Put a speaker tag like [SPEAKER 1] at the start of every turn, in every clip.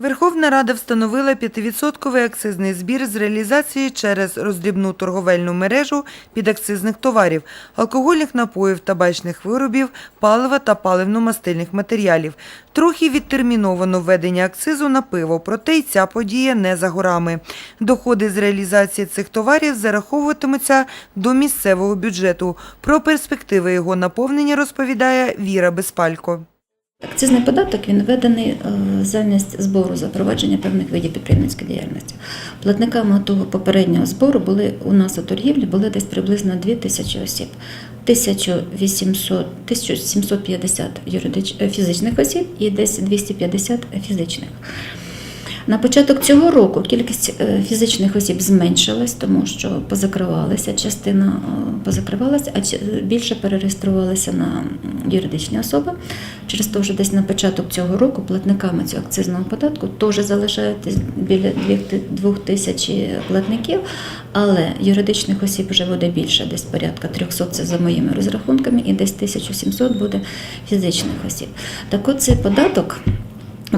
[SPEAKER 1] Верховна Рада встановила 5% акцизний збір з реалізації через роздрібну торговельну мережу підакцизних товарів, алкогольних напоїв, табачних виробів, палива та паливно-мастильних матеріалів. Трохи відтерміновано введення акцизу на пиво, проте й ця подія не за горами. Доходи з реалізації цих товарів зараховуватимуться до місцевого бюджету. Про перспективи його наповнення розповідає Віра Безпалько.
[SPEAKER 2] Акцизний податок він введений е, замість збору за провадження певних видів підприємницької діяльності. Платниками того попереднього збору були у нас у торгівлі були десь приблизно 2 тисячі осіб. 1800, 1750 юридич, е, фізичних осіб і десь 250 фізичних. На початок цього року кількість е, фізичних осіб зменшилась, тому що позакривалася, частина е, позакривалася, а більше перереєструвалися на юридичні особи. Через те, вже десь на початок цього року платниками цього акцизного податку теж залишається біля 2 тисячі платників, але юридичних осіб вже буде більше, десь порядка 300, це за моїми розрахунками, і десь 1700 буде фізичних осіб. Так от цей податок.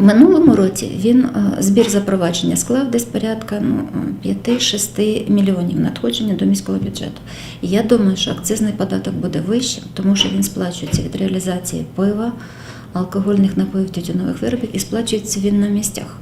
[SPEAKER 2] Минулому році він е, збір запровадження склав десь порядка ну, 5-6 мільйонів надходження до міського бюджету. І я думаю, що акцизний податок буде вищим, тому що він сплачується від реалізації пива, алкогольних напоїв, тютюнових виробів і сплачується він на місцях.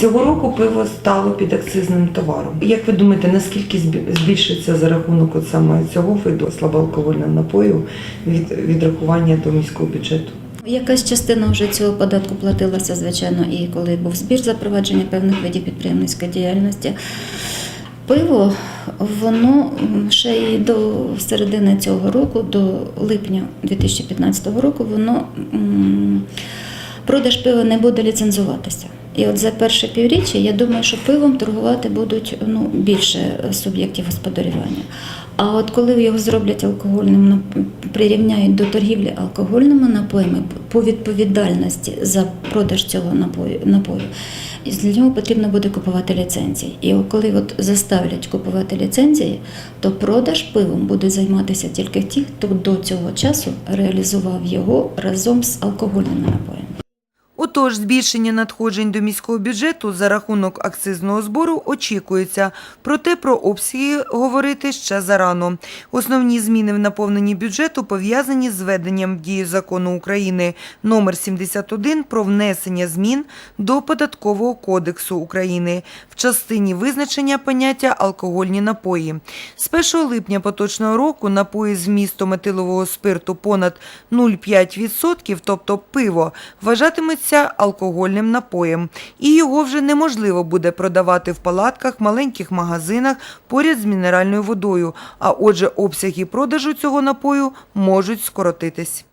[SPEAKER 1] Цього року пиво стало підакцизним товаром. Як ви думаєте, наскільки збільшиться за рахунок от саме цього виду слабоалкогольного напою від відрахування до міського бюджету?
[SPEAKER 2] Якась частина вже цього податку платилася, звичайно, і коли був збір запровадження певних видів підприємницької діяльності. Пиво, воно ще й до середини цього року, до липня 2015 року, воно продаж пива не буде ліцензуватися. І от за перше півріччя я думаю, що пивом торгувати будуть ну, більше суб'єктів господарювання. А от коли його зроблять алкогольним прирівняють до торгівлі алкогольними напоями по відповідальності за продаж цього напою, напою з нього потрібно буде купувати ліцензії. І коли от заставлять купувати ліцензії, то продаж пивом буде займатися тільки ті, хто до цього часу реалізував його разом з алкогольними напоями.
[SPEAKER 1] Отож, збільшення надходжень до міського бюджету за рахунок акцизного збору очікується, проте про обсяги говорити ще зарано. Основні зміни в наповненні бюджету пов'язані з введенням в дію закону України номер 71 про внесення змін до Податкового кодексу України в частині визначення поняття алкогольні напої. З 1 липня поточного року напої з вмістом етилового спирту понад 0,5%, тобто пиво, вважатиметься алкогольним напоєм, і його вже неможливо буде продавати в палатках, маленьких магазинах поряд з мінеральною водою, а отже обсяги продажу цього напою можуть скоротитись.